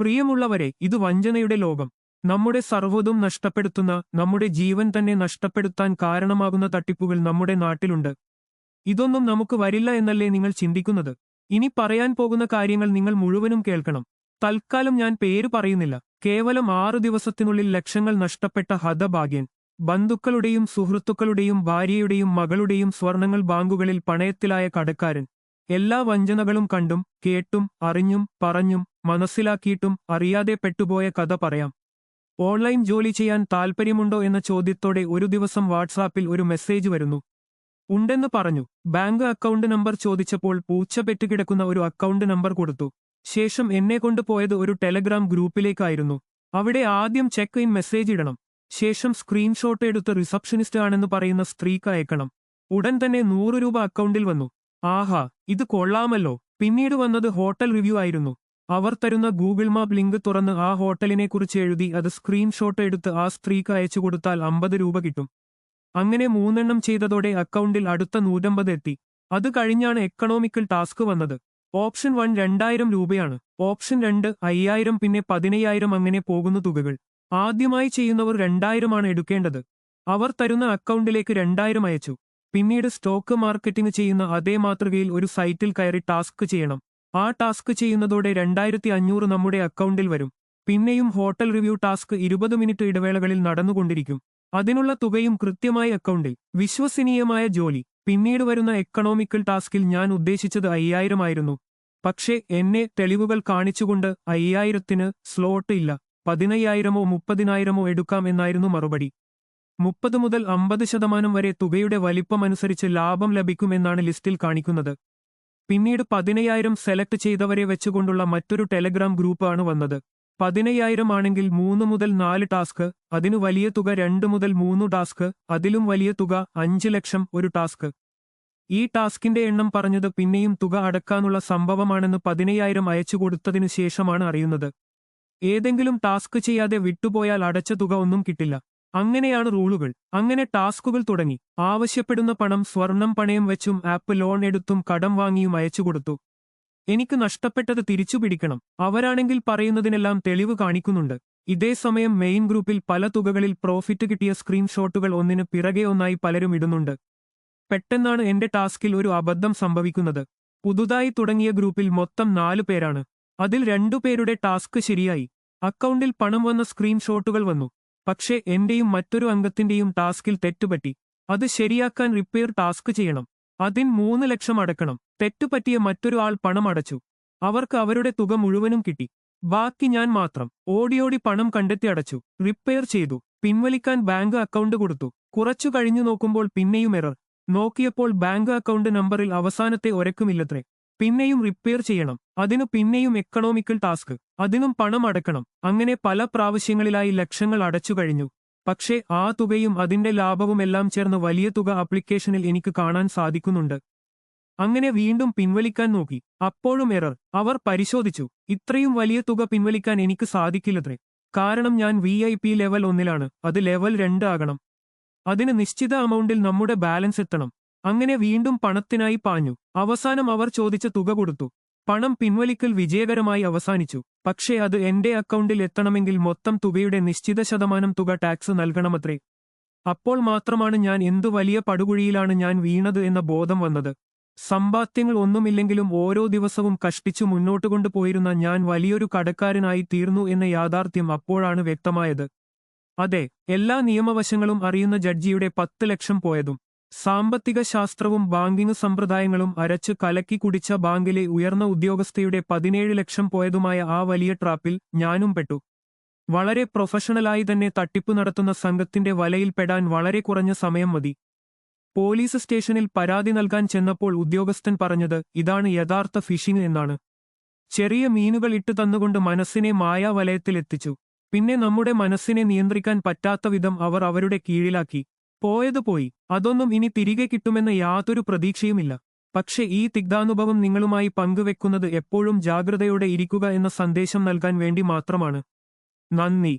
പ്രിയമുള്ളവരെ ഇത് വഞ്ചനയുടെ ലോകം. നമ്മുടെ സർവതും നഷ്ടപ്പെടുത്തുന്ന നമ്മുടെ ജീവൻ തന്നെ നഷ്ടപ്പെടുത്താൻ കാരണമാകുന്ന തട്ടിപ്പുകൾ നമ്മുടെ നാട്ടിലുണ്ട്. ഇതൊന്നും നമുക്ക് വരില്ല എന്നല്ലേ നിങ്ങൾ ചിന്തിക്കുന്നത്? ഇനി പറയാൻ പോകുന്ന കാര്യങ്ങൾ നിങ്ങൾ മുഴുവനും കേൾക്കണം. തൽക്കാലം ഞാൻ പേര് പറയുന്നില്ല. കേവലം ആറു ദിവസത്തിനുള്ളിൽ ലക്ഷങ്ങൾ നഷ്ടപ്പെട്ട ഹതഭാഗ്യൻ. ബന്ധുക്കളുടെയും സുഹൃത്തുക്കളുടെയും ഭാര്യയുടെയും മകളുടെയും സ്വർണങ്ങൾ ബാങ്കുകളിൽ പണയത്തിലായ കടക്കാരൻ. എല്ലാ വഞ്ചനകളും കണ്ടും കേട്ടും അറിഞ്ഞും പറഞ്ഞും മനസ്സിലാക്കിയിട്ടും അറിയാതെ പെട്ടുപോയ കഥ പറയാം. ഓൺലൈൻ ജോലി ചെയ്യാൻ താൽപ്പര്യമുണ്ടോ എന്ന ചോദ്യത്തോടെ ഒരു ദിവസം വാട്സാപ്പിൽ ഒരു മെസ്സേജ് വരുന്നു. ഉണ്ടെന്ന് പറഞ്ഞു. ബാങ്ക് അക്കൗണ്ട് നമ്പർ ചോദിച്ചപ്പോൾ പൂച്ച പെറ്റുകിടക്കുന്ന ഒരു അക്കൗണ്ട് നമ്പർ കൊടുത്തു. ശേഷം എന്നെ കൊണ്ടുപോയത് ഒരു ടെലഗ്രാം ഗ്രൂപ്പിലേക്കായിരുന്നു. അവിടെ ആദ്യം ചെക്ക് ഇൻ മെസ്സേജ് ഇടണം. ശേഷം സ്ക്രീൻഷോട്ട് എടുത്ത് റിസപ്ഷനിസ്റ്റ് ആണെന്ന് പറയുന്ന സ്ത്രീക്ക് അയക്കണം. ഉടൻ തന്നെ നൂറ് രൂപ അക്കൗണ്ടിൽ വന്നു. ആഹാ ഇത് കൊള്ളാമല്ലോ. പിന്നീട് വന്നത് ഹോട്ടൽ റിവ്യൂ ആയിരുന്നു. അവർ തരുന്ന ഗൂഗിൾ മാപ്പ് ലിങ്ക് തുറന്ന് ആ ഹോട്ടലിനെ കുറിച്ച് എഴുതി അത് സ്ക്രീൻഷോട്ട് എടുത്ത് ആ സ്ത്രീക്ക് അയച്ചു കൊടുത്താൽ അമ്പത് രൂപ കിട്ടും. അങ്ങനെ മൂന്നെണ്ണം ചെയ്തതോടെ അക്കൗണ്ടിൽ അടുത്ത നൂറ്റമ്പത് എത്തി. അത് കഴിഞ്ഞാണ് എക്കണോമിക്കൽ ടാസ്ക് വന്നത്. ഓപ്ഷൻ വൺ രണ്ടായിരം രൂപയാണ്. ഓപ്ഷൻ രണ്ട് അയ്യായിരം പിന്നെ പതിനയ്യായിരം അങ്ങനെ പോകുന്ന തുകകൾ. ആദ്യമായി ചെയ്യുന്നവർ രണ്ടായിരമാണ് എടുക്കേണ്ടത്. അവർ തരുന്ന അക്കൗണ്ടിലേക്ക് രണ്ടായിരം അയച്ചു. പിന്നീട് സ്റ്റോക്ക് മാർക്കറ്റിംഗ് ചെയ്യുന്ന അതേ മാതൃകയിൽ ഒരു സൈറ്റിൽ കയറി ടാസ്ക് ചെയ്യണം. ആ ടാസ്ക് ചെയ്യുന്നതോടെ രണ്ടായിരത്തി അഞ്ഞൂറ് നമ്മുടെ അക്കൗണ്ടിൽ വരും. പിന്നെയും ഹോട്ടൽ റിവ്യൂ ടാസ്ക് ഇരുപത് മിനിറ്റ് ഇടവേളകളിൽ നടന്നുകൊണ്ടിരിക്കും. അതിനുള്ള തുകയും കൃത്യമായ അക്കൗണ്ടിൽ. വിശ്വസനീയമായ ജോലി. പിന്നീട് വരുന്ന എക്കണോമിക്കൽ ടാസ്കിൽ ഞാൻ ഉദ്ദേശിച്ചത് അയ്യായിരമായിരുന്നു പക്ഷേ എന്നെ തെളിവുകൾ കാണിച്ചുകൊണ്ട് അയ്യായിരത്തിന് സ്ലോട്ട് ഇല്ല. പതിനയ്യായിരമോ മുപ്പതിനായിരമോ എടുക്കാം എന്നായിരുന്നു മറുപടി. മുപ്പത് മുതൽ അമ്പത് ശതമാനം വരെ തുകയുടെ വലിപ്പമനുസരിച്ച് ലാഭം ലഭിക്കുമെന്നാണ് ലിസ്റ്റിൽ കാണിക്കുന്നത്. പിന്നീട് പതിനയ്യായിരം സെലക്ട് ചെയ്തവരെ വെച്ചുകൊണ്ടുള്ള മറ്റൊരു ടെലഗ്രാം ഗ്രൂപ്പാണ് വന്നത്. പതിനയ്യായിരം ആണെങ്കിൽ മൂന്ന് മുതൽ നാല് ടാസ്ക് അതിനു വലിയ തുക രണ്ട് മുതൽ മൂന്ന് ടാസ്ക് അതിലും വലിയ തുക അഞ്ച് ലക്ഷം ഒരു ടാസ്ക്. ഈ ടാസ്കിന്റെ എണ്ണം പറഞ്ഞത് പിന്നെയും തുക അടക്കാനുള്ള സംഭവമാണെന്ന് പതിനയ്യായിരം അയച്ചു കൊടുത്തതിനു ശേഷമാണ് അറിയുന്നത്. ഏതെങ്കിലും ടാസ്ക് ചെയ്യാതെ വിട്ടുപോയാൽ അടച്ച തുക ഒന്നും കിട്ടില്ല. അങ്ങനെയാണ് റൂളുകൾ. അങ്ങനെ ടാസ്കുകൾ തുടങ്ങി. ആവശ്യപ്പെടുന്ന പണം സ്വർണം പണയം വെച്ചും ആപ്പ് ലോൺ എടുത്തും കടം വാങ്ങിയും അയച്ചു കൊടുത്തു. എനിക്ക് നഷ്ടപ്പെട്ടത് തിരിച്ചു പിടിക്കണം അവരാണെങ്കിൽ പറയുന്നതിനെല്ലാം തെളിവ് കാണിക്കുന്നുണ്ട്. ഇതേ സമയം മെയിൻ ഗ്രൂപ്പിൽ പല തുകകളിൽ പ്രോഫിറ്റ് കിട്ടിയ സ്ക്രീൻഷോട്ടുകൾ ഒന്നിന് പിറകെ ഒന്നായി പലരും ഇടുന്നുണ്ട്. പെട്ടെന്നാണ് എന്റെ ടാസ്കിൽ ഒരു അബദ്ധം സംഭവിക്കുന്നത്. പുതുതായി തുടങ്ങിയ ഗ്രൂപ്പിൽ മൊത്തം നാലു പേരാണ്. അതിൽ രണ്ടുപേരുടെ ടാസ്ക് ശരിയായി. അക്കൗണ്ടിൽ പണം വന്ന സ്ക്രീൻഷോട്ടുകൾ വന്നു. പക്ഷേ എന്റെയും മറ്റൊരു അംഗത്തിന്റെയും ടാസ്കിൽ തെറ്റുപറ്റി. അത് ശരിയാക്കാൻ റിപ്പയർ ടാസ്ക് ചെയ്യണം. അതിൻ മൂന്ന് ലക്ഷം അടക്കണം. തെറ്റുപറ്റിയ മറ്റൊരു ആൾ പണം അടച്ചു. അവർക്ക് അവരുടെ തുക മുഴുവനും കിട്ടി. ബാക്കി ഞാൻ മാത്രം ഓടിയോടി പണം കണ്ടെത്തി അടച്ചു. റിപ്പയർ ചെയ്തു. പിൻവലിക്കാൻ ബാങ്ക് അക്കൗണ്ട് കൊടുത്തു. കുറച്ചു കഴിഞ്ഞു നോക്കുമ്പോൾ പിന്നെയും എറർ. നോക്കിയപ്പോൾ ബാങ്ക് അക്കൗണ്ട് നമ്പറിൽ അവസാനത്തെ ഒരക്കുമില്ലത്രേ. പിന്നെയും റിപ്പയർ ചെയ്യണം. അതിനു പിന്നെയും എക്കണോമിക്കൽ ടാസ്ക് അതിനും പണം അടക്കണം. അങ്ങനെ പല പ്രാവശ്യങ്ങളിലായി ലക്ഷങ്ങൾ അടച്ചു കഴിഞ്ഞു. പക്ഷേ ആ തുകയും അതിന്റെ ലാഭവും എല്ലാം ചേർന്ന് വലിയ തുക ആപ്ലിക്കേഷനിൽ എനിക്ക് കാണാൻ സാധിക്കുന്നുണ്ട്. അങ്ങനെ വീണ്ടും പിൻവലിക്കാൻ നോക്കി. അപ്പോഴും എറർ അവർ പരിശോധിച്ചു. ഇത്രയും വലിയ തുക പിൻവലിക്കാൻ എനിക്ക് സാധിക്കില്ലത്രേ. കാരണം ഞാൻ വി ഐ പി ലെവൽ ഒന്നിലാണ്. അത് ലെവൽ രണ്ട് ആകണം. അതിന് നിശ്ചിത അമൗണ്ടിൽ നമ്മുടെ ബാലൻസ് എത്തണം. അങ്ങനെ വീണ്ടും പണത്തിനായി പാഞ്ഞു. അവസാനം അവർ ചോദിച്ച തുക കൊടുത്തു. പണം പിൻവലിക്കൽ വിജയകരമായി അവസാനിച്ചു. പക്ഷേ അത് എന്റെ അക്കൗണ്ടിൽ എത്തണമെങ്കിൽ മൊത്തം തുകയുടെ നിശ്ചിത ശതമാനം തുക ടാക്സ് നൽകണമത്രേ. അപ്പോൾ മാത്രമാണ് ഞാൻ എന്തു വലിയ പടുകുഴിയിലാണ് ഞാൻ വീണത് എന്ന ബോധം വന്നത്. സമ്പാദ്യങ്ങൾ ഒന്നുമില്ലെങ്കിലും ഓരോ ദിവസവും കഷ്ടിച്ചു മുന്നോട്ട് കൊണ്ടുപോയിരുന്ന ഞാൻ വലിയൊരു കടക്കാരനായി തീർന്നു എന്ന യാഥാർത്ഥ്യം അപ്പോഴാണ് വ്യക്തമായത്. അതെ എല്ലാ നിയമവശങ്ങളും അറിയുന്ന ജഡ്ജിയുടെ പത്ത് ലക്ഷം പോയതും. സാമ്പത്തിക ശാസ്ത്രവും ബാങ്കിംഗ് സമ്പ്രദായങ്ങളും അരച്ച് കലക്കി കുടിച്ച ബാങ്കിലെ ഉയർന്ന ഉദ്യോഗസ്ഥയുടെ പതിനേഴ് ലക്ഷം പോയതുമായ ആ വലിയ ട്രാപ്പിൽ ഞാനും പെട്ടു. വളരെ പ്രൊഫഷണലായി തന്നെ തട്ടിപ്പ് നടത്തുന്ന സംഘത്തിന്റെ വലയിൽപ്പെടാൻ വളരെ കുറഞ്ഞ സമയം മതി. പോലീസ് സ്റ്റേഷനിൽ പരാതി നൽകാൻ ചെന്നപ്പോൾ ഉദ്യോഗസ്ഥൻ പറഞ്ഞത് ഇതാണ് യഥാർത്ഥ ഫിഷിംഗ് എന്നാണ്. ചെറിയ മീനുകൾ ഇട്ടു തന്നുകൊണ്ട് മനസ്സിനെ മായാവലയത്തിലെത്തിച്ചു. പിന്നെ നമ്മുടെ മനസ്സിനെ നിയന്ത്രിക്കാൻ പറ്റാത്ത വിധം അവർ അവരുടെ കീഴിലാക്കി. പോയത് പോയി. അതൊന്നും ഇനി തിരികെ കിട്ടുമെന്ന യാതൊരു പ്രതീക്ഷയുമില്ല. പക്ഷെ ഈ തിഗ്ധാനുഭവം നിങ്ങളുമായി പങ്കുവെക്കുന്നത് എപ്പോഴും ജാഗ്രതയോടെ ഇരിക്കുക എന്ന സന്ദേശം നൽകാൻ വേണ്ടി മാത്രമാണ്. നന്ദി.